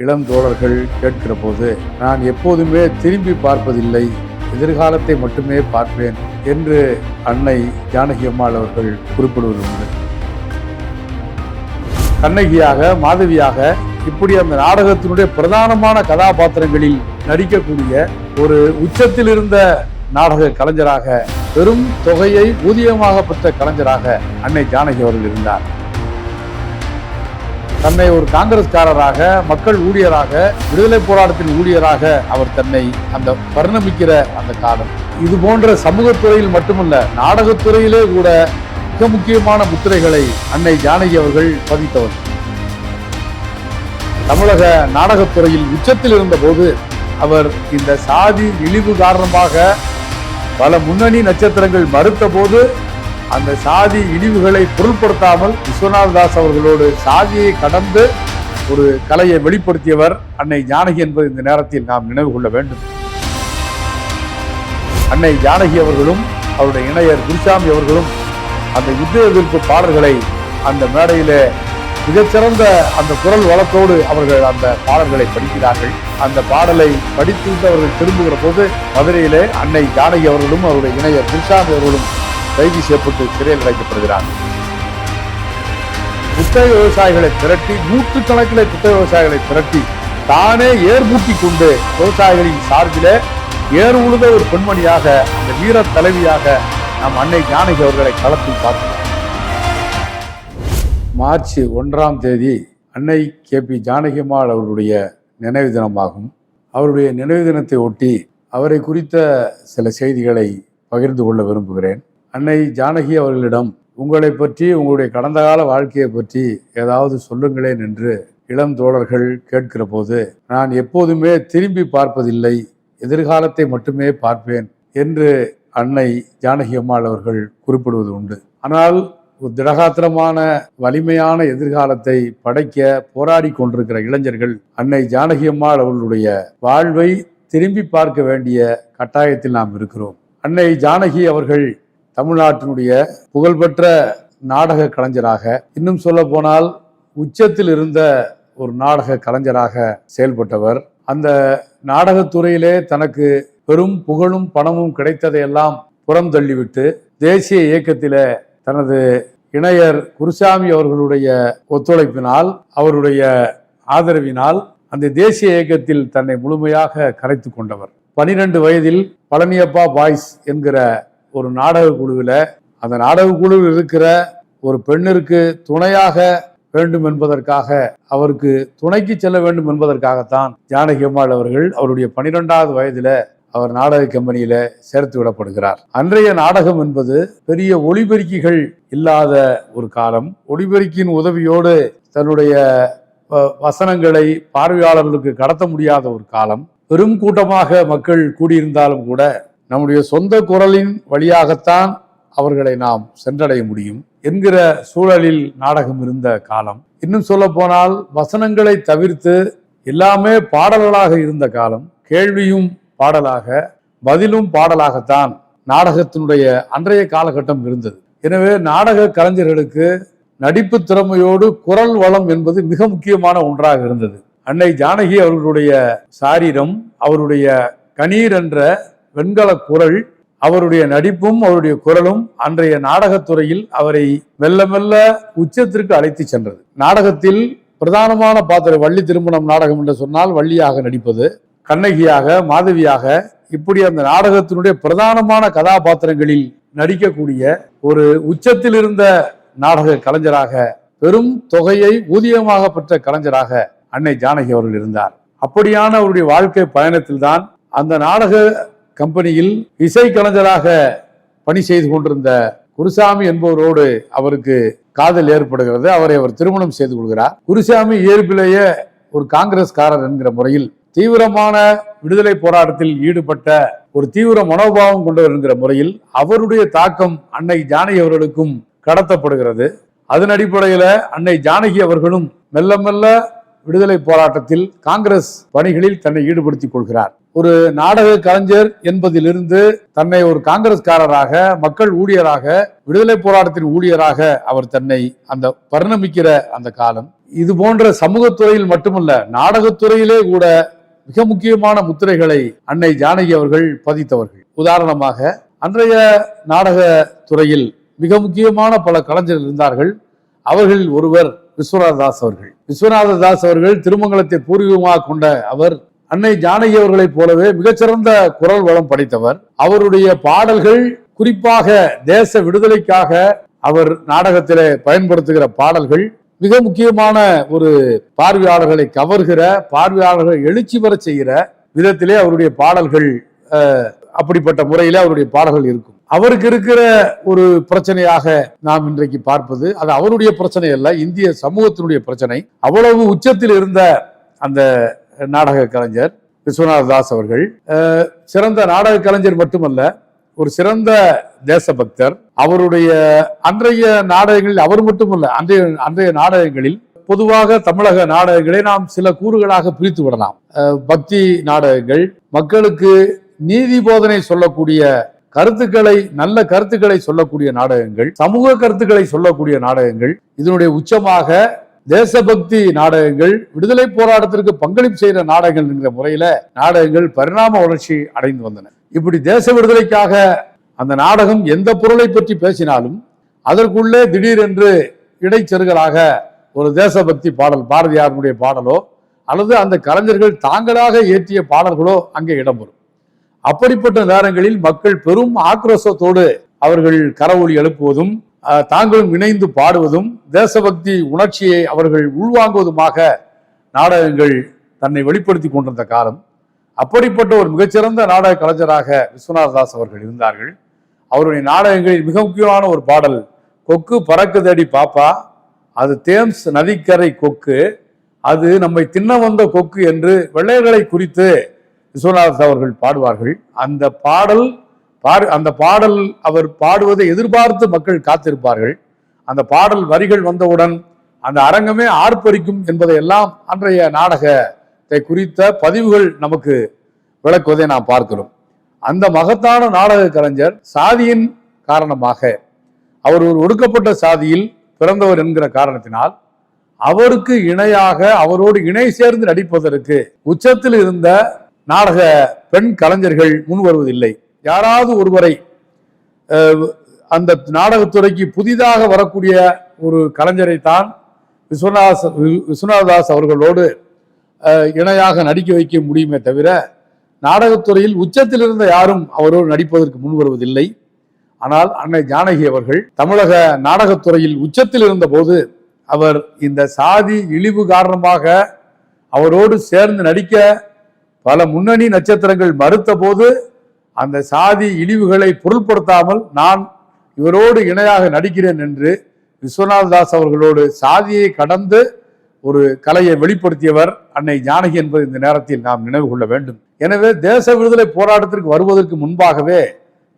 இளம் தோழர்கள் கேட்கிற போது நான் எப்போதுமே திரும்பி பார்ப்பதில்லை எதிர்காலத்தை மட்டுமே பார்ப்பேன் என்று அன்னை ஜானகி அம்மாள் அவர்கள் குறிப்பிடுவது உண்டு கண்ணகியாக மாதவியாக இப்படி அந்த நாடகத்தினுடைய பிரதானமான கதாபாத்திரங்களில் நடிக்கக்கூடிய ஒரு உச்சத்தில் இருந்த நாடக கலைஞராக பெரும் தொகையை ஊதியமாக பெற்ற கலைஞராக அன்னை ஜானகி அவர்கள் இருந்தார். தன்னை ஒரு காங்கிரஸ்காரராக மக்கள் ஊழியராக விடுதலை போராட்டத்தின் ஊழியராக அவர் தன்னை அந்த பரிணமிக்கிற அந்த காலம். இது போன்ற சமூகத்துறையில் மட்டுமல்ல நாடகத்துறையிலே கூட மிக முக்கியமான முத்திரைகளை அன்னை ஜானகி அவர்கள் பதித்தவர். தமிழக நாடகத்துறையில் உச்சத்தில் இருந்தபோது அவர் இந்த சாதி இழிவு காரணமாக பல முன்னணி நட்சத்திரங்கள் மறுத்த போது அந்த சாதி இழிவுகளை பொருட்படுத்தாமல் விஸ்வநாத தாஸ் அவர்களோடு சாதியை கடந்து ஒரு கலையை வெளிப்படுத்தியவர் அன்னை ஜானகி என்பது இந்த நேரத்தில் நாம் நினைவு கொள்ள வேண்டும். அன்னை ஜானகி அவர்களும் அவருடைய இணையர் குருசாமி அவர்களும் அந்த யுத்த எதிர்ப்பு பாடல்களை அந்த மேடையிலே மிகச்சிறந்த அந்த குரல் வளத்தோடு அவர்கள் அந்த பாடல்களை படிக்கிறார்கள். அந்த பாடலை படித்து அவர்கள் திரும்புகிற போது மதுரையிலே அன்னை ஜானகி அவர்களும் அவருடைய இணையர் குருசாமி அவர்களும் கைது செய்யப்பட்டு சிறையில் அடைக்கப்படுகிறார்கள் குத்தகை விவசாயிகளை திரட்டி நூற்று கணக்கில் குத்தகை விவசாயிகளை திரட்டி தானே ஏற்பூட்டி கொண்டு விவசாயிகளின் சார்பில் ஏர் உழுத ஒரு பெண்மணியாக அந்த வீர தலைவியாக நம் அன்னை ஜானகி அவர்களை களத்தில் பார்க்கிறோம் மார்ச் ஒன்றாம் தேதி அன்னை கே பி ஜானகிம்மாள் அவர்களுடைய நினைவு தினமாகும். அவருடைய நினைவு தினத்தை ஒட்டி அவரை குறித்த சில செய்திகளை பகிர்ந்து கொள்ள விரும்புகிறேன். அன்னை ஜானகி அவர்களிடம் உங்களை பற்றி உங்களுடைய கடந்த கால வாழ்க்கையை பற்றி ஏதாவது சொல்லுங்களேன் என்று இளம் தோழர்கள் கேட்கிற போது நான் எப்போதுமே திரும்பி பார்ப்பதில்லை எதிர்காலத்தை மட்டுமே பார்ப்பேன் என்று அன்னை ஜானகி அம்மாள் அவர்கள் குறிப்பிடுவது உண்டு. ஆனால் ஒரு திடகாத்திரமான வலிமையான எதிர்காலத்தை படைக்க போராடி கொண்டிருக்கிற இளைஞர்கள் அன்னை ஜானகி அம்மாள் அவர்களுடைய வாழ்வை திரும்பி பார்க்க வேண்டிய கட்டாயத்தில் நாம் இருக்கிறோம். அன்னை ஜானகி அவர்கள் தமிழ்நாட்டினுடைய புகழ்பெற்ற நாடக கலைஞராக இன்னும் சொல்ல போனால் உச்சத்தில் இருந்த ஒரு நாடக கலைஞராக செயல்பட்டவர். அந்த நாடகத்துறையிலே தனக்கு பெரும் புகழும் பணமும் கிடைத்ததையெல்லாம் புறம் தள்ளிவிட்டு தேசிய இயக்கத்தில தனது இணையர் குருசாமி அவர்களுடைய ஒத்துழைப்பினால் அவருடைய ஆதரவினால் அந்த தேசிய இயக்கத்தில் தன்னை முழுமையாக கரைத்து கொண்டவர். பனிரெண்டு வயதில் பழனியப்பா பாய்ஸ் என்கிற ஒரு நாடக குழுவில் அந்த நாடக குழுவில் இருக்கிற ஒரு பெண்ணிற்கு துணையாக வேண்டும் என்பதற்காக அவருக்கு துணைக்கு செல்ல வேண்டும் என்பதற்காகத்தான் ஜானகி அம்மாள் அவர்கள் அவருடைய பனிரெண்டாவது வயதில் அவர் நாடக கம்பெனியில சேர்த்து விடப்படுகிறார். அன்றைய நாடகம் என்பது பெரிய ஒளிபெருக்கிகள் இல்லாத ஒரு காலம். ஒளிபெருக்கியின் உதவியோடு தன்னுடைய வ- வசனங்களை பார்வையாளர்களுக்கு கடத்த முடியாத ஒரு காலம். பெரும் கூட்டமாக மக்கள் கூடியிருந்தாலும் கூட நம்முடைய சொந்த குரலின் வழியாகத்தான் அவர்களை நாம் சென்றடைய முடியும் என்கிற சூழலில் நாடகம் இருந்த காலம். இன்னும் சொல்ல போனால் வசனங்களை தவிர்த்து எல்லாமே பாடல்களாக இருந்த காலம். கேள்வியும் பாடலாக பதிலும் பாடலாகத்தான் நாடகத்தினுடைய அன்றைய காலகட்டம் இருந்தது. எனவே நாடக கலைஞர்களுக்கு நடிப்பு திறமையோடு குரல் வளம் என்பது மிக முக்கியமான ஒன்றாக இருந்தது. அன்னை ஜானகி அவர்களுடைய சாரீரம் அவருடைய கணீர் என்ற வெண்கல குரல் அவருடைய நடிப்பும் அவருடைய குரலும் அன்றைய நாடகத்துறையில் அவரை மெல்ல மெல்ல உச்சத்திற்கு அழைத்து சென்றது. நாடகத்தில் பிரதானமான பாத்திரம் வள்ளி திருமணம் நாடகம் என்று சொன்னால் வள்ளியாக நடிப்பது கண்ணகியாக மாதவியாக இப்படி அந்த நாடகத்தினுடைய பிரதானமான கதாபாத்திரங்களில் நடிக்கக்கூடிய ஒரு உச்சத்தில் இருந்த நாடக கலைஞராக பெரும் தொகையை ஊதியமாக பெற்ற கலைஞராக அன்னை ஜானகி அவர்கள் இருந்தார். அப்படியான அவருடைய வாழ்க்கை பயணத்தில் தான் அந்த நாடக கம்பெனியில் இசை கலைஞராக பணி செய்து கொண்டிருந்த குருசாமி என்பவரோடு அவருக்கு காதல் ஏற்படுகிறது. அவரை அவர் திருமணம் செய்து கொள்கிறார். குருசாமி இயல்பிலேயே ஒரு காங்கிரஸ்காரர் என்கிற முறையில் தீவிரமான விடுதலை போராட்டத்தில் ஈடுபட்ட ஒரு தீவிர மனோபாவம் கொண்டவர் என்கிற முறையில் அவருடைய தாக்கம் அன்னை ஜானகி அவர்களுக்கும் கடத்தப்படுகிறது. அதன் அடிப்படையில் அன்னை ஜானகி அவர்களும் மெல்ல மெல்ல விடுதலை போராட்டத்தில் காங்கிரஸ் பணிகளில் தன்னை ஈடுபடுத்திக் கொள்கிறார். ஒரு நாடக கலைஞர் என்பதிலிருந்து தன்னை ஒரு காங்கிரஸ்காரராக மக்கள் ஊழியராக விடுதலை போராட்டத்தின் ஊழியராக அவர் தன்னை அந்த பரிணமிக்கிற அந்த காலம். இது போன்ற சமூகத்துறையில் மட்டுமல்ல நாடகத்துறையிலே கூட மிக முக்கியமான முத்திரைகளை அன்னை ஜானகி அவர்கள் பதித்தவர்கள். உதாரணமாக அன்றைய நாடக துறையில் மிக முக்கியமான பல கலைஞர்கள் இருந்தார்கள். அவர்களில் ஒருவர் விஸ்வநாத தாஸ் அவர்கள். விஸ்வநாத தாஸ் அவர்கள் திருமங்கலத்தை பூர்வீகமாக கொண்ட அவர் அன்னை ஜானகி அவர்களைப் போலவே மிகச்சிறந்த குரல் வளம் படைத்தவர். அவருடைய பாடல்கள் குறிப்பாக தேச விடுதலைக்காக அவர் நாடகத்திலே பயன்படுத்துகிற பாடல்கள் மிக முக்கியமான ஒரு பார்வையாளர்களை கவர்கிற பார்வையாளர்களை எழுச்சி பெற செய்கிற விதத்திலே அவருடைய பாடல்கள் அப்படிப்பட்ட முறையில் அவருடைய பாடல்கள் இருக்கும். அவருக்கு இருக்கிற ஒரு பிரச்சனையாக நாம் இன்றைக்கு பார்ப்பது அது அவருடைய பிரச்சனை அல்ல இந்திய சமூகத்தினுடைய பிரச்சனை. அவ்வளவு உச்சத்தில் இருந்த அந்த நாடக கலைஞர் விஸ்வநாத தாஸ் அவர்கள் சிறந்த நாடக கலைஞர் மட்டுமல்ல ஒரு சிறந்த தேசபக்தர். அவருடைய அன்றைய நாடகங்களில் அவர் மட்டுமல்ல அன்றைய அன்றைய நாடகங்களில் பொதுவாக தமிழக நாடகங்களை நாம் சில கூறுகளாக பிரித்து விடலாம். பக்தி நாடகங்கள் மக்களுக்கு நீதி போதனை சொல்லக்கூடிய கருத்துக்களை நல்ல கருத்துக்களை சொல்லக்கூடிய நாடகங்கள் சமூக கருத்துக்களை சொல்லக்கூடிய நாடகங்கள் இதனுடைய உச்சமாக தேசபக்தி நாடகங்கள் விடுதலை போராட்டத்திற்கு பங்களிப்பு செய்கிற நாடகங்கள் என்கிற முறையில நாடகங்கள் பரிணாம வளர்ச்சி அடைந்து வந்தன. இப்படி தேச விடுதலைக்காக அந்த நாடகம் எந்த பொருளை பற்றி பேசினாலும் அதற்குள்ளே திடீரென்று இடைச்செருகலாக ஒரு தேசபக்தி பாடல் பாரதியாருடைய பாடலோ அல்லது அந்த கலைஞர்கள் தாங்களாக இயற்றிய பாடல்களோ அங்கே இடம்பெறும். அப்படிப்பட்ட நேரங்களில் மக்கள் பெரும் ஆக்ரோஷத்தோடு அவர்கள் கரவொலி எழுப்புவதும் தாங்களும் இணைந்து பாடுவதும் தேசபக்தி உணர்ச்சியை அவர்கள் உள்வாங்குவதுமாக நாடகங்கள் தன்னை வெளிப்படுத்தி கொண்டிருந்த காலம். அப்படிப்பட்ட ஒரு மிகச்சிறந்த நாடக கலைஞராக விஸ்வநாததாஸ் அவர்கள் இருந்தார்கள். அவருடைய நாடகங்களில் மிக முக்கியமான ஒரு பாடல் கொக்கு பறக்குதடி பாப்பா அது தேம்ஸ் நதிக்கரை கொக்கு. அது நம்மை தின்ன வந்த கொக்கு என்று வெள்ளையர்களை குறித்து விஸ்வநாத் அவர்கள் பாடுவார்கள். அந்த பாடல் பாடு அந்த பாடல் அவர் பாடுவதை எதிர்பார்த்து மக்கள் காத்திருப்பார்கள். அந்த பாடல் வரிகள் வந்தவுடன் அந்த அரங்கமே ஆர்ப்பரிக்கும் என்பதையெல்லாம் அன்றைய நாடகத்தை குறித்த பதிவுகள் நமக்கு விளக்குவதை நாம் பார்க்கிறோம். அந்த மகத்தான நாடக கலைஞர் சாதியின் காரணமாக அவர் ஒரு ஒடுக்கப்பட்ட சாதியில் பிறந்தவர் என்கிற காரணத்தினால் அவருக்கு இணையாக அவரோடு இணை சேர்ந்து நடிப்பதற்கு உச்சத்தில் இருந்த நாடக பெண் கலைஞர்கள் முன் வருவதில்லை யாராவது ஒருவரை அந்த நாடகத்துறைக்கு புதிதாக வரக்கூடிய ஒரு கலைஞரை தான் விஸ்வநாத விஸ்வநாதாஸ் அவர்களோடு இணையாக நடிக்க வைக்க முடியுமே தவிர நாடகத்துறையில் உச்சத்தில் இருந்த யாரும் அவரோடு நடிப்பதற்கு முன் வருவதில்லை ஆனால் அன்னை ஜானகி அவர்கள் தமிழக நாடகத்துறையில் உச்சத்தில் இருந்தபோது அவர் இந்த சாதி இழிவு காரணமாக அவரோடு சேர்ந்து நடிக்க பல முன்னணி நட்சத்திரங்கள் மறுத்த போது அந்த சாதி இழிவுகளை பொருட்படுத்தாமல் நான் இவரோடு இணையாக நடிக்கிறேன் என்று விஸ்வநாத தாஸ் அவர்களோடு சாதியை கடந்து ஒரு கலையை வெளிப்படுத்தியவர் அன்னை ஜானகி என்பது இந்த நேரத்தில் நாம் நினைவு கொள்ள வேண்டும். எனவே தேச விடுதலை போராட்டத்திற்கு வருவதற்கு முன்பாகவே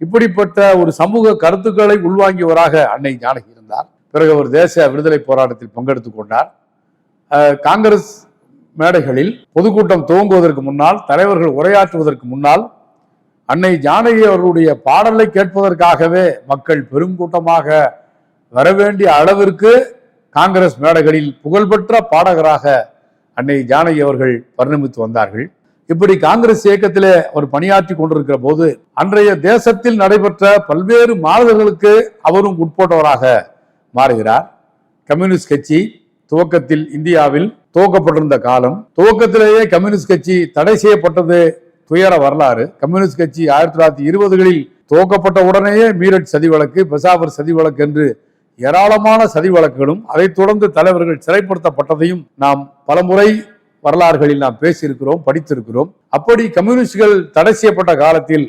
இப்படிப்பட்ட ஒரு சமூக கருத்துக்களை உள்வாங்கியவராக அன்னை ஜானகி இருந்தார். பிறகு அவர் தேச விடுதலை போராட்டத்தில் பங்கெடுத்துக் கொண்டார். காங்கிரஸ் மேடைகளில் பொதுக்கூட்டம் துவங்குவதற்கு முன்னால் தலைவர்கள் உரையாற்றுவதற்கு முன்னால் அன்னை ஜானகி அவர்களுடைய பாடலை கேட்பதற்காகவே மக்கள் பெருங்கூட்டமாக வரவேண்டிய அளவிற்கு காங்கிரஸ் மேடைகளில் புகழ்பெற்ற பாடகராக அன்னை ஜானகி அவர்கள் பரிணமித்து வந்தார்கள். இப்படி காங்கிரஸ் இயக்கத்திலே அவர் பணியாற்றி கொண்டிருக்கிற போது அன்றைய தேசத்தில் நடைபெற்ற பல்வேறு மாறுதல்களுக்கு அவரும் உட்பட்டவராக மாறுகிறார். கம்யூனிஸ்ட் கட்சி துவக்கத்தில் இந்தியாவில் துவக்கப்பட்டிருந்த காலம். துவக்கத்திலேயே கம்யூனிஸ்ட் கட்சி தடை செய்யப்பட்டது துயர வரலாறு. கம்யூனிஸ்ட் கட்சி ஆயிரத்தி தொள்ளாயிரத்தி இருபதுகளில் துவக்கப்பட்ட உடனேயே மீரட் சதி வழக்கு பெசாவர் சதி வழக்கு என்று ஏராளமான சதி வழக்குகளும் அதைத் தொடர்ந்து தலைவர்கள் சிறைப்படுத்தப்பட்டதையும் நாம் பலமுறை வரலாறுகளில் நாம் பேசியிருக்கிறோம் படித்திருக்கிறோம். அப்படி கம்யூனிஸ்டுகள் தடை செய்யப்பட்ட காலத்தில்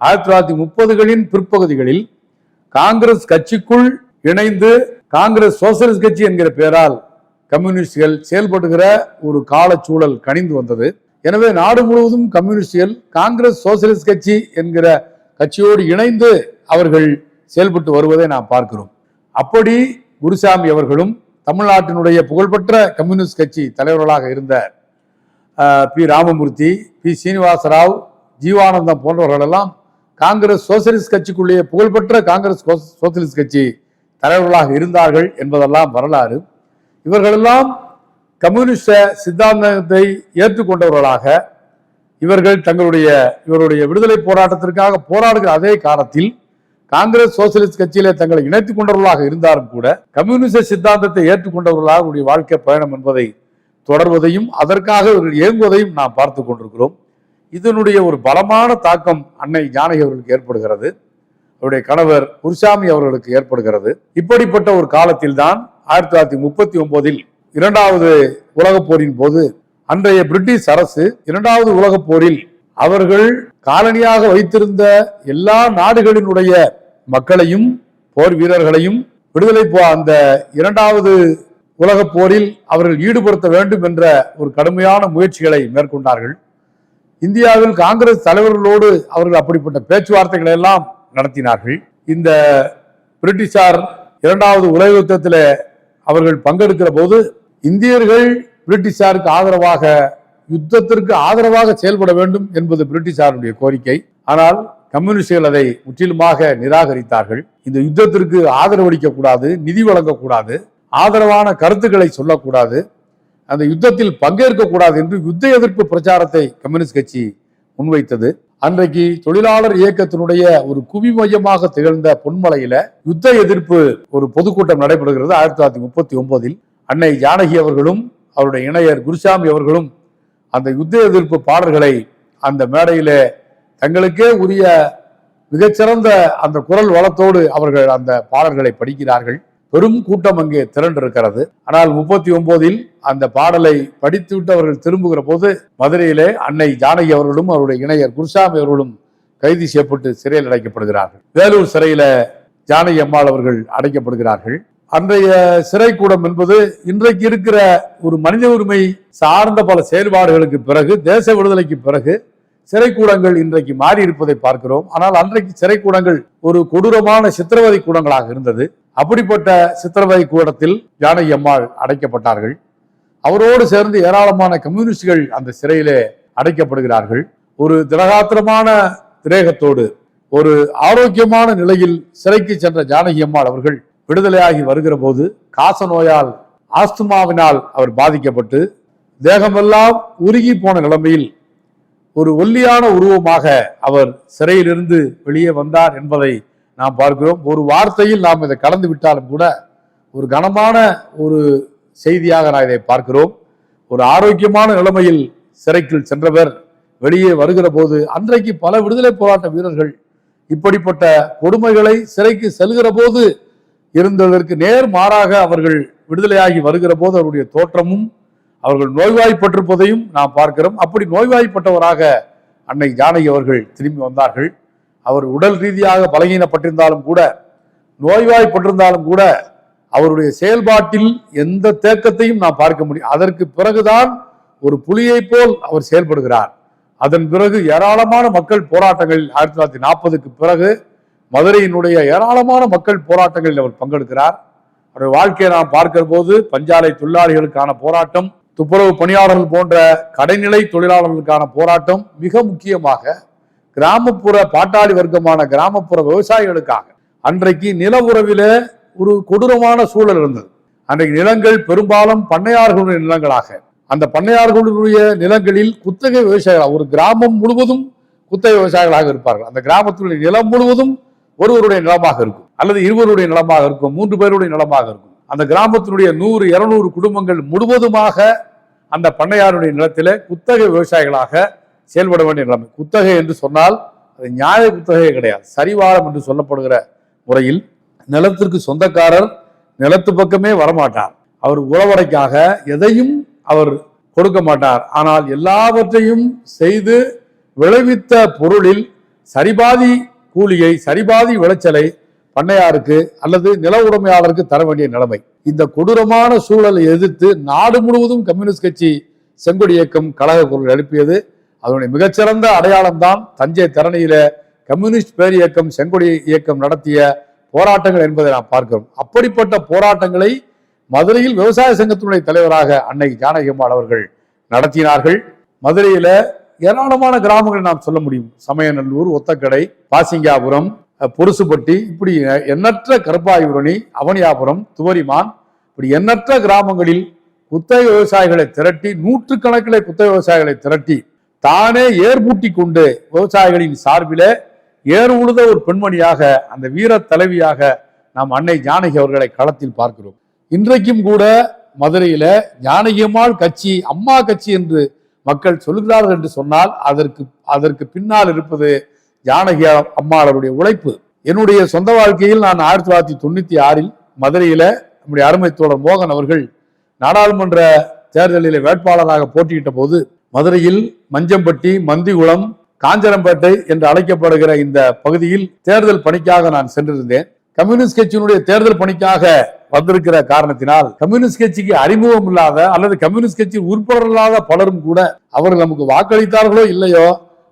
ஆயிரத்தி தொள்ளாயிரத்தி முப்பதுகளின் பிற்பகுதிகளில் காங்கிரஸ் கட்சிக்குள் இணைந்து காங்கிரஸ் சோசலிஸ்ட் கட்சி என்கிற பெயரால் கம்யூனிஸ்டுகள் செயல்படுகிற ஒரு காலச்சூழல் கனிந்து வந்தது. எனவே நாடு முழுவதும் கம்யூனிஸ்டுகள் காங்கிரஸ் சோசலிஸ்ட் கட்சி என்கிற கட்சியோடு இணைந்து அவர்கள் செயல்பட்டு வருவதை நாம் பார்க்கிறோம். அப்படி குருசாமி அவர்களும் தமிழ்நாட்டினுடைய புகழ்பெற்ற கம்யூனிஸ்ட் கட்சி தலைவர்களாக இருந்த பி. ராமமூர்த்தி பி. சீனிவாசராவ் ஜீவானந்தம் போன்றவர்கள் எல்லாம் காங்கிரஸ் சோசலிஸ்ட் கட்சிக்குள்ளேயே புகழ்பெற்ற காங்கிரஸ் சோசலிஸ்ட் கட்சி தலைவர்களாக இருந்தார்கள் என்பதெல்லாம் வரலாறு. இவர்களெல்லாம் கம்யூனிஸ்ட சித்தாந்தத்தை ஏற்றுக்கொண்டவர்களாக இவர்கள் தங்களுடைய இவருடைய விடுதலை போராட்டத்திற்காக போராடுகிற அதே காலத்தில் காங்கிரஸ் சோசியலிஸ்ட் கட்சியிலே தங்களை இணைத்துக் கொண்டவர்களாக இருந்தாலும் கூட கம்யூனிச சித்தாந்தத்தை ஏற்றுக்கொண்டவர்களாக அவருடைய வாழ்க்கை பயணம் என்பதை தொடர்வதையும் அதற்காக இவர்கள் இயங்குவதையும் நாம் பார்த்து கொண்டிருக்கிறோம். இதனுடைய ஒரு பலமான தாக்கம் அன்னை ஜானகி அவர்களுக்கு ஏற்படுகிறது. அவருடைய கணவர் குருசாமி அவர்களுக்கு ஏற்படுகிறது. இப்படிப்பட்ட ஒரு காலத்தில் தான் ஆயிரத்தி தொள்ளாயிரத்தி முப்பத்தி ஒன்பதில் இரண்டாவது உலகப் போரின் போது அன்றைய பிரிட்டிஷ் அரசு இரண்டாவது உலகப் போரில் அவர்கள் காலனியாக வைத்திருந்த எல்லா நாடுகளினுடைய மக்களையும் போர் வீரர்களையும் விடுதலை போ அந்த இரண்டாவது உலகப் போரில் அவர்கள் ஈடுபடுத்த வேண்டும் என்ற ஒரு கடுமையான முயற்சிகளை மேற்கொண்டார்கள். இந்தியாவில் காங்கிரஸ் தலைவர்களோடு அவர்கள் அப்படிப்பட்ட பேச்சுவார்த்தைகளை எல்லாம் நடத்தினார்கள். இந்த பிரிட்டிஷார் இரண்டாவது உலக யுத்தத்தில் அவர்கள் பங்கெடுக்கிற போது இந்தியர்கள் பிரிட்டிஷாருக்கு ஆதரவாக யுத்தத்திற்கு ஆதரவாக செயல்பட வேண்டும் என்பது பிரிட்டிஷாருடைய கோரிக்கை. ஆனால் கம்யூனிஸ்டுகள் அதை முற்றிலுமாக நிராகரித்தார்கள். இந்த யுத்தத்திற்கு ஆதரவளிக்க கூடாது நிதி வழங்கக்கூடாது ஆதரவான கருத்துக்களை சொல்லக்கூடாது அந்த யுத்தத்தில் பங்கேற்கக்கூடாது என்று யுத்த எதிர்ப்பு பிரச்சாரத்தை கம்யூனிஸ்ட் கட்சி முன்வைத்தது. அன்றைக்கு தொழிலாளர் இயக்கத்தினுடைய ஒரு குவி மையமாக திகழ்ந்த பொன்மலையில யுத்த எதிர்ப்பு ஒரு பொதுக்கூட்டம் நடைபெறுகிறது ஆயிரத்தி தொள்ளாயிரத்தி முப்பத்தி ஒன்பதில். அன்னை ஜானகி அவர்களும் அவருடைய இணையர் குருசாமி அவர்களும் அந்த யுத்த எதிர்ப்பு பாடல்களை அந்த மேடையில தங்களுக்கே உரிய மிகச்சிறந்த அந்த குரல் வளத்தோடு அவர்கள் அந்த பாடல்களை படிக்கிறார்கள். பெரும் கூட்டம் அங்கே திரண்டிருக்கிறது. ஆனால் முப்பத்தி ஒன்பதில் அந்த பாடலை படித்துவிட்டு அவர்கள் திரும்புகிற போது மதுரையிலே அன்னை ஜானகி அவர்களும் அவருடைய இணையர் குருசாமி அவர்களும் கைது செய்யப்பட்டு சிறையில் அடைக்கப்படுகிறார்கள். வேலூர் சிறையில ஜானகி அம்மாள் அவர்கள் அடைக்கப்படுகிறார்கள். அன்றைய சிறைக்கூடம் என்பது இன்றைக்கு இருக்கிற ஒரு மனித உரிமை சார்ந்த பல செயல்பாடுகளுக்கு பிறகு தேச விடுதலைக்கு பிறகு சிறைக்கூடங்கள் இன்றைக்கு மாறி இருப்பதை பார்க்கிறோம். ஆனால் அன்றைக்கு சிறைக்கூடங்கள் ஒரு கொடூரமான சித்திரவதை கூடங்களாக இருந்தது. அப்படிப்பட்ட சித்திரவதை கூடத்தில் ஜானகி அம்மாள் அடைக்கப்பட்டார்கள். அவரோடு சேர்ந்து ஏராளமான கம்யூனிஸ்டுகள் அந்த சிறையிலே அடைக்கப்படுகிறார்கள். ஒரு திரகாத்திரமான திரேகத்தோடு ஒரு ஆரோக்கியமான நிலையில் சிறைக்கு சென்ற ஜானகி அம்மாள் அவர்கள் விடுதலையாகி வருகிற போது காச நோயால் ஆஸ்துமாவினால் அவர் பாதிக்கப்பட்டு தேகமெல்லாம் உருகி போன நிலைமையில் ஒரு ஒல்லியான உருவமாக அவர் சிறையிலிருந்து வெளியே வந்தார் என்பதை நாம் பார்க்கிறோம் ஒரு வார்த்தையில் நாம் இதை கலந்து விட்டாலும் கூட ஒரு கனமான ஒரு செய்தியாக நான் இதை பார்க்கிறோம். ஒரு ஆரோக்கியமான நிலைமையில் சிறைக்குள் சென்றவர் வெளியே வருகிற போது அன்றைக்கு பல விடுதலை போராட்ட வீரர்கள் இப்படிப்பட்ட கொடுமைகளை சிறைக்கு செல்கிற போது இருந்ததற்கு நேர் மாறாக அவர்கள் விடுதலையாகி வருகிற போது அவருடைய தோற்றமும் அவர்கள் நோய்வாய்ப்பட்டிருப்பதையும் நாம் பார்க்கிறோம். அப்படி நோய்வாய்ப்பட்டவராக அன்னை ஜானகி அவர்கள் திரும்பி வந்தார்கள். அவர் உடல் ரீதியாக பலகீனப்பட்டிருந்தாலும் கூட நோய்வாய்ப்பட்டிருந்தாலும் கூட அவருடைய செயல்பாட்டில் எந்த தேக்கத்தையும் நான் பார்க்க முடியும். அதற்கு பிறகுதான் ஒரு புலியை போல் அவர் செயல்படுகிறார். அதன் பிறகு ஏராளமான மக்கள் போராட்டங்களில் ஆயிரத்தி தொள்ளாயிரத்தி நாற்பதுக்கு பிறகு மதுரையினுடைய ஏராளமான மக்கள் போராட்டங்களில் அவர் பங்கெடுக்கிறார். அவருடைய வாழ்க்கையை நாம் பார்க்கிற போது பஞ்சாலை தொழிலாளிகளுக்கான போராட்டம் துப்புரவு பணியாளர்கள் போன்ற கடைநிலை தொழிலாளர்களுக்கான போராட்டம் மிக முக்கியமாக கிராமப்புற பாட்டாளி வர்க்கமான கிராமப்புற விவசாயிகளுக்காக அன்றைக்கு நில உறவில ஒரு கொடூரமான சூழல் இருந்தது. அன்றைக்கு நிலங்கள் பெரும்பாலும் பண்ணையார்களுடைய நிலங்களாக. அந்த பண்ணையார்களுடைய நிலங்களில் குத்தகை விவசாயிகள் ஒரு கிராமம் முழுவதும் குத்தகை விவசாயிகளாக இருப்பார்கள். அந்த கிராமத்தினுடைய நிலம் முழுவதும் ஒருவருடைய நிலமாக இருக்கும். அல்லது இருவருடைய நிலமாக இருக்கும் மூன்று பேருடைய நிலமாக இருக்கும். அந்த கிராமத்தினுடைய நூறு இருநூறு குடும்பங்கள் முழுவதுமாக அந்த பண்ணையாருடைய நிலத்தில் குத்தகை விவசாயிகளாக செயல்பட வேண்டிய நிலைமை. குத்தகை என்று சொன்னால் அது நியாய குத்தகை கிடையாது. சரிவாரம் என்று சொல்லப்படுகிற முறையில் நிலத்திற்கு சொந்தக்காரர் நிலத்து பக்கமே வரமாட்டார். அவர் உழவரைக்காக எதையும் அவர் கொடுக்க மாட்டார். ஆனால் எல்லாவற்றையும் செய்து விளைவித்த பொருளில் சரிபாதி கூலியை சரிபாதி விளைச்சலை பண்ணையாருக்கு அல்லது நில உடைமையாளருக்கு தர வேண்டிய நிலைமை. இந்த கொடூரமான சூழலை எதிர்த்து நாடு முழுவதும் கம்யூனிஸ்ட் கட்சி செங்கொடி இயக்கம் கழக குரல் எழுப்பியது. அதனுடைய மிகச்சிறந்த அடையாளம் தான் தஞ்சை தரணியில கம்யூனிஸ்ட் பேர் இயக்கம் செங்கொடி இயக்கம் நடத்திய போராட்டங்கள் என்பதை நாம் பார்க்கிறோம். அப்படிப்பட்ட போராட்டங்களை மதுரையில் விவசாய சங்கத்தினுடைய தலைவராக அன்னை ஜானகி அம்மாள் அவர்கள் நடத்தினார்கள். மதுரையில ஏராளமான கிராமங்களை நாம் சொல்ல முடியும். சமயநல்லூர் ஒத்தக்கடை பாசிங்காபுரம் பொருசுபட்டி பொருசுப்பட்டி இப்படி எண்ணற்ற கருப்பாயுரணி அவனியாபுரம் துவரிமான் இப்படி எண்ணற்ற கிராமங்களில் குத்தகை விவசாயிகளை திரட்டி நூற்றுக்கணக்கில் குத்தகை விவசாயிகளை திரட்டி தானே ஏற்பூட்டி கொண்டு விவசாயிகளின் சார்பில் ஏர் உழுத ஒரு பெண்மணியாக அந்த வீர தலைவியாக நாம் அன்னை ஜானகி அவர்களை களத்தில் பார்க்கிறோம். இன்றைக்கும் கூட மதுரையில ஜானகியம்மாள் கட்சி அம்மா கட்சி என்று மக்கள் சொல்கிறார்கள் என்று சொன்னால் அதற்கு அதற்கு பின்னால் இருப்பது ஜானகி அம்மாளுடைய உழைப்பு. என்னுடைய சொந்த வாழ்க்கையில் நான் ஆயிரத்தி தொள்ளாயிரத்தி தொண்ணூத்தி ஆறில் மதுரையில நம்முடைய அருமை தோழர் மோகன் அவர்கள் நாடாளுமன்ற தேர்தலில் வேட்பாளராக போட்டியிட்ட போது மதுரையில் மஞ்சம்பட்டி மந்திகுளம் காஞ்சரம்பேட்டை என்று அழைக்கப்படுகிற இந்த பகுதியில் தேர்தல் பணிக்காக நான் சென்றிருந்தேன். கம்யூனிஸ்ட் கட்சியினுடைய தேர்தல் பணிக்காக வந்திருக்கிற காரணத்தினால் கம்யூனிஸ்ட் கட்சிக்கு அறிமுகம் இல்லாத அல்லது கம்யூனிஸ்ட் கட்சி உறுப்பினர் இல்லாத பலரும் கூட அவர்கள் நமக்கு வாக்களித்தார்களோ இல்லையோ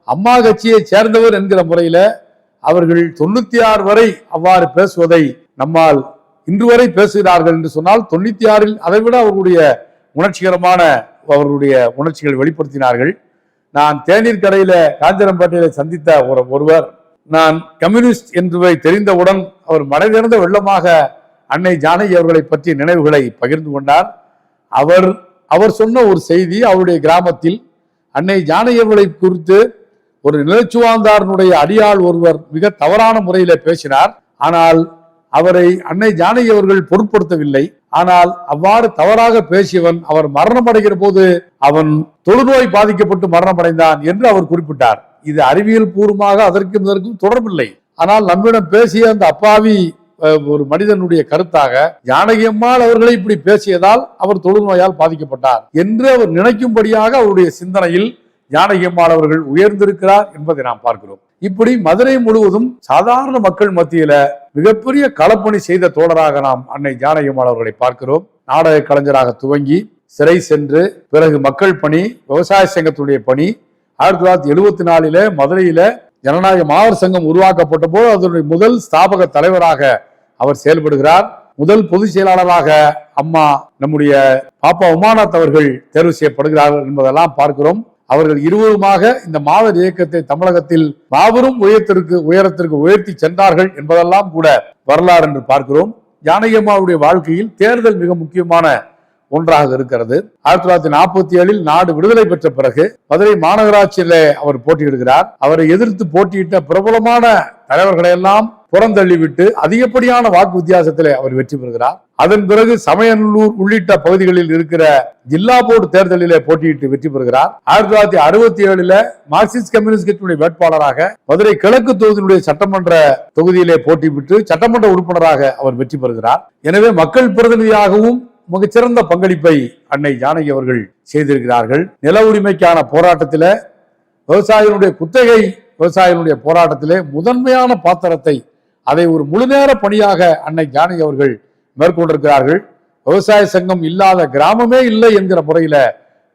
அம்மா கட்சியை சேர்ந்தவர் என்கிற முறையில அவர்கள் தொண்ணூத்தி ஆறு வரை அவ்வாறு பேசுவதை நம்மால் இன்று வரை பேசுகிறார்கள் என்று சொன்னால் தொண்ணூத்தி ஆறில் அதைவிட அவர்களுடைய உணர்ச்சிகரமான அவர்களுடைய உணர்ச்சிகள் வெளிப்படுத்தினார்கள். நான் தேநீர் கடையில் காஞ்சிரம்பேட்டையில் சந்தித்த ஒரு ஒருவர். நான் கம்யூனிஸ்ட் என்று தெரிந்தவுடன் அவர் மடைதிறந்த வெள்ளமாக அன்னை ஜானகி அவர்களை பற்றிய நினைவுகளை பகிர்ந்து கொண்டார். அவர் அவர் சொன்ன ஒரு செய்தி அவருடைய கிராமத்தில் அன்னை ஜானகி அவர்களை குறித்து ஒரு நிலச்சுவாந்தாரனுடைய அடியாள் ஒருவர் மிக தவறான முறையில் பேசினார். ஆனால் அவரை அன்னை ஜானகி அவர்கள் பொருட்படுத்தவில்லை. ஆனால் அவ்வாறு தவறாக பேசியவன் அவர் மரணம் அடைகிற போது அவன் தொழுநோய் பாதிக்கப்பட்டு மரணம் அடைந்தான் என்று அவர் குறிப்பிட்டார். இது அறிவியல் பூர்வமாக அதற்கும் இதற்கும் தொடர்பில்லை. ஆனால் நம்மிடம் பேசிய அந்த அப்பாவி ஒரு மனிதனுடைய கருத்தாக ஜானகி அம்மாள் அவர்களை இப்படி பேசியதால் அவர் தொழுநோயால் பாதிக்கப்பட்டார் என்று அவர் நினைக்கும்படியாக அவருடைய சிந்தனையில் ஜானகி அம்மாள் அவர்கள் உயர்ந்திருக்கிறார் என்பதை நாம் பார்க்கிறோம். இப்படி மதுரை முழுவதும் சாதாரண மக்கள் மத்தியில மிகப்பெரிய களப்பணி செய்த தோழராக நாம் அன்னை ஜானகிமால் அவர்களை பார்க்கிறோம். நாடக கலைஞராக துவங்கி சிறை சென்று பிறகு மக்கள் பணி விவசாய சங்கத்துடைய பணி ஆயிரத்தி தொள்ளாயிரத்தி எழுபத்தி நாலில் மதுரையில ஜனநாயக மாணவர் சங்கம் உருவாக்கப்பட்ட போது அதனுடைய முதல் ஸ்தாபக தலைவராக அவர் செயல்படுகிறார். முதல் பொதுச் செயலாளராக அம்மா நம்முடைய பாப்பா உமாநாத் அவர்கள் தேர்வு செய்யப்படுகிறார்கள் என்பதெல்லாம் பார்க்கிறோம். அவர்கள் இருவருமாக இந்த மாதர் இயக்கத்தை தமிழகத்தில் மாபெரும் உயரத்திற்கு உயரத்திற்கு உயர்த்தி சென்றார்கள் என்பதெல்லாம் கூட வரலாறு என்று பார்க்கிறோம். ஜானகியம்மாவுடைய வாழ்க்கையில் தேர்தல் மிக முக்கியமான ஒன்றாக இருக்கிறது. ஆயிரத்தி தொள்ளாயிரத்தி நாற்பத்தி ஏழில் நாடு விடுதலை பெற்ற பிறகு மதுரை மாநகராட்சியிலே அவர் போட்டியிடுகிறார். அவரை எதிர்த்து போட்டியிட்ட பிரபலமான தலைவர்களையெல்லாம் புறந்தள்ளிவிட்டு அதிகப்படியான வாக்கு வித்தியாசத்திலே அவர் வெற்றி பெறுகிறார். அதன் பிறகு சமயநல்லூர் உள்ளிட்ட பகுதிகளில் இருக்கிற ஜில்லா போர்டு தேர்தலிலே போட்டியிட்டு வெற்றி பெறுகிறார். ஆயிரத்தி தொள்ளாயிரத்தி அறுபத்தி ஏழுல மார்க்சிஸ்ட் கம்யூனிஸ்ட் கட்சியினுடைய வேட்பாளராக மதுரை கிழக்கு தொகுதியினுடைய சட்டமன்ற தொகுதியிலே போட்டியிட்டு சட்டமன்ற உறுப்பினராக அவர் வெற்றி பெறுகிறார். எனவே மக்கள் பிரதிநிதியாகவும் மிகச்சிறந்த பங்களிப்பை அன்னை ஜானகி அவர்கள் செய்திருக்கிறார்கள். நில உரிமைக்கான போராட்டத்தில விவசாயிகளுடைய குத்தகை விவசாயிகளுடைய போராட்டத்திலே முதன்மையான பாத்திரத்தை அதை ஒரு முழுநேர பணியாக அன்னை ஜானகி அவர்கள் மேற்கொண்டிருக்கிறார்கள். விவசாய சங்கம் இல்லாத கிராமமே இல்லை என்கிற முறையில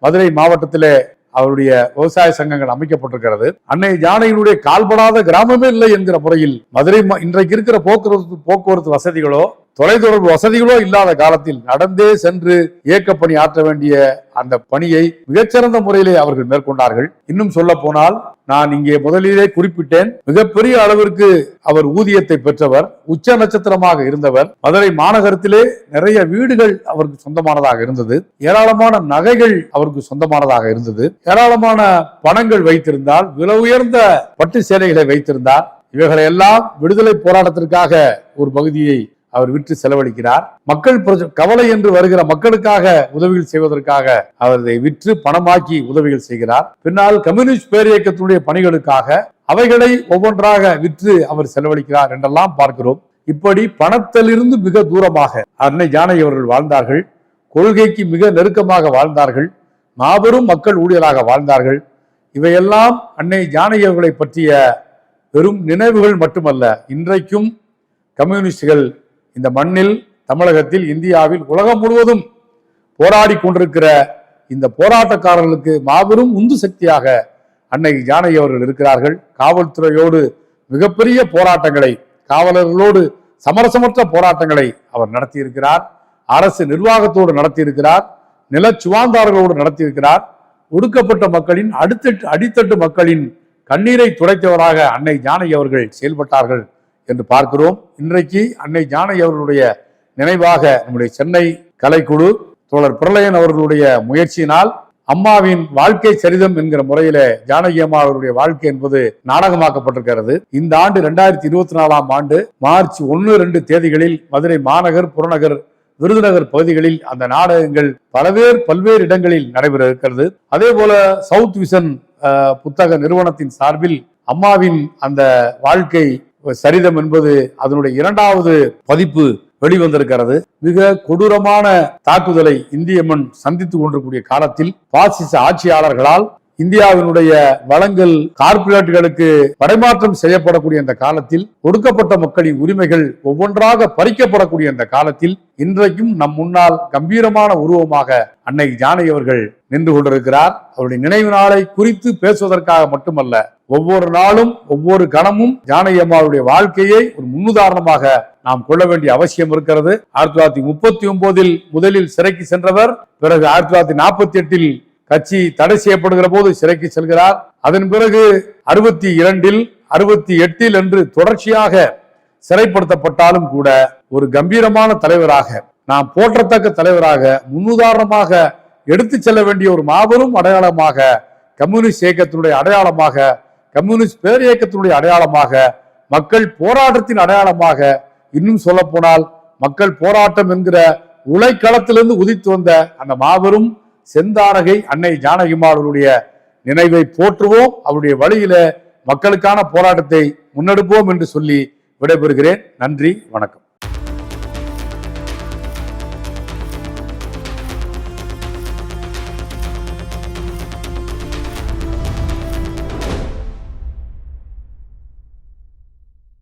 மதுரை மாவட்டத்திலே அவருடைய விவசாய சங்கங்கள் அமைக்கப்பட்டிருக்கிறது. அன்னை ஜானகியினுடைய கால்படாத கிராமமே இல்லை என்கிற முறையில் மதுரை ம- இன்றைக்கு இருக்கிற போக்குவரத்து போக்குவரத்து வசதிகளோ தொலைத்தொடர்பு வசதிகளோ இல்லாத காலத்தில் நடந்தே சென்று இயக்கப்பணி ஆற்ற வேண்டிய அந்த பணியை மிகச்சிறந்த முறையிலே அவர்கள் மேற்கொண்டார்கள். இன்னும் சொல்ல போனால் நான் இங்கே முதலிலே குறிப்பிட்டேன் மிகப்பெரிய அளவிற்கு அவர் ஊதியத்தை பெற்றவர் உச்ச நட்சத்திரமாக இருந்தவர். மதுரை மாநகரத்திலே நிறைய வீடுகள் அவருக்கு சொந்தமானதாக இருந்தது. ஏராளமான நகைகள் அவருக்கு சொந்தமானதாக இருந்தது. ஏராளமான பணங்கள் வைத்திருந்தால் விலை உயர்ந்த பட்டு சேலைகளை வைத்திருந்தார். இவைகளை எல்லாம் விடுதலை போராட்டத்திற்காக ஒரு பகுதியை அவர் விற்று செலவழிக்கிறார். மக்கள் கவலை என்று வருகிற மக்களுக்காக உதவிகள் செய்வதற்காக அவர் இதை விற்று பணமாக்கி உதவிகள் செய்கிறார். பின்னால் கம்யூனிஸ்ட் பேரியக்கத்தினுடைய பணிகளுக்காக அவைகளை ஒவ்வொன்றாக விற்று அவர் செலவழிக்கிறார் என்றெல்லாம் பார்க்கிறோம். இப்படி பணத்திலிருந்து மிக தூரமாக அன்னை ஜானகி அவர்கள் வாழ்ந்தார்கள். கொள்கைக்கு மிக நெருக்கமாக வாழ்ந்தார்கள். மாபெரும் மக்கள் ஊழியராக வாழ்ந்தார்கள். இவையெல்லாம் அன்னை ஜானகி அவர்களை பற்றிய வெறும் நினைவுகள் மட்டுமல்ல. இன்றைக்கும் கம்யூனிஸ்டுகள் இந்த மண்ணில் தமிழகத்தில் இந்தியாவில் உலகம் முழுவதும் போராடி கொண்டிருக்கிற இந்த போராட்டக்காரர்களுக்கு மாபெரும் உந்து சக்தியாக அன்னை ஜானகி அவர்கள் இருக்கிறார்கள். காவல்துறையோடு மிகப்பெரிய போராட்டங்களை காவலர்களோடு சமரசமற்ற போராட்டங்களை அவர் நடத்தியிருக்கிறார். அரசு நிர்வாகத்தோடு நடத்தியிருக்கிறார். நில சுவாந்தார்களோடு நடத்தியிருக்கிறார். ஒடுக்கப்பட்ட மக்களின் அடுத்தட்டு அடித்தட்டு மக்களின் கண்ணீரை துடைத்தவராக அன்னை ஜானகி அவர்கள் செயல்பட்டார்கள். என்று பார்க்கிறோம். இன்றைக்கு அன்னை ஜானகி அவர்களுடைய நினைவாக நம்முடைய சென்னை கலைக்குழு தோழர் பிரளயன் அவர்களுடைய முயற்சியினால் அம்மாவின் வாழ்க்கை சரிதம் என்கிற முறையில ஜானகி அம்மா அவருடைய வாழ்க்கை என்பது நாடகமாக்கப்பட்டிருக்கிறது. இந்த ஆண்டு இரண்டாயிரத்தி இருபத்தி நாலாம் ஆண்டு மார்ச் ஒன்று ரெண்டு தேதிகளில் மதுரை மாநகர் புறநகர் விருதுநகர் பகுதிகளில் அந்த நாடகங்கள் பலவேறு பல்வேறு இடங்களில் நடைபெற இருக்கிறது அதே போல சவுத் விஷன் புத்தக நிறுவனத்தின் சார்பில் அம்மாவின் அந்த வாழ்க்கை சரிதம் என்பது அதனுடைய இரண்டாவது பதிப்பு வெளிவந்திருக்கிறது. மிக கொடூரமான தாக்குதலை இந்திய மண் சந்தித்துக் கொண்டிருக்கூடிய காலத்தில் பாசிச ஆட்சியாளர்களால் இந்தியாவினுடைய வளங்கள் கார்ப்பரேட்டுகளுக்கு படைமாற்றம் செய்யப்படக்கூடிய இந்த காலத்தில் ஒடுக்கப்பட்ட மக்களின் உரிமைகள் ஒவ்வொன்றாக பறிக்கப்படக்கூடிய இந்த காலத்தில் இன்றைக்கும் நம் முன்னால் கம்பீரமான உருவமாக அன்னை ஜானகி அவர்கள் நின்று கொண்டிருக்கிறார். அவருடைய நினைவு நாளை குறித்து பேசுவதற்காக மட்டுமல்ல ஒவ்வொரு நாளும் ஒவ்வொரு கணமும் ஜானகி அம்மாவுடைய வாழ்க்கையை ஒரு முன்னுதாரணமாக நாம் கொள்ள வேண்டிய அவசியம் இருக்கிறது. ஆயிரத்தி தொள்ளாயிரத்தி முப்பத்தி ஒன்பதில் முதலில் சிறைக்கு சென்றவர் பிறகு ஆயிரத்தி தொள்ளாயிரத்தி நாற்பத்தி எட்டில் கட்சி தடை செய்யப்படுகிற போது சிறைக்கு செல்கிறார். அதன் பிறகு அறுபத்தி இரண்டில் அறுபத்தி எட்டில் என்று தொடர்ச்சியாக சிறைப்படுத்தப்பட்டாலும் கூட ஒரு கம்பீரமான தலைவராக நாம் போற்றத்தக்க தலைவராக முன்னுதாரணமாக எடுத்து செல்ல வேண்டிய ஒரு மாபெரும் அடையாளமாக கம்யூனிஸ்ட் இயக்கத்தினுடைய அடையாளமாக கம்யூனிஸ்ட் பேர் இயக்கத்தினுடைய அடையாளமாக மக்கள் போராட்டத்தின் அடையாளமாக இன்னும் சொல்ல போனால் மக்கள் போராட்டம் என்கிற உலைக்களத்திலிருந்து உதித்து வந்த அந்த மாபெரும் செந்தாரகை அன்னை ஜானகிமாரருடைய நினைவை போற்றுவோம். அவருடைய வழியில மக்களுக்கான போராட்டத்தை முன்னெடுப்போம் என்று சொல்லி விடைபெறுகிறேன். நன்றி வணக்கம்.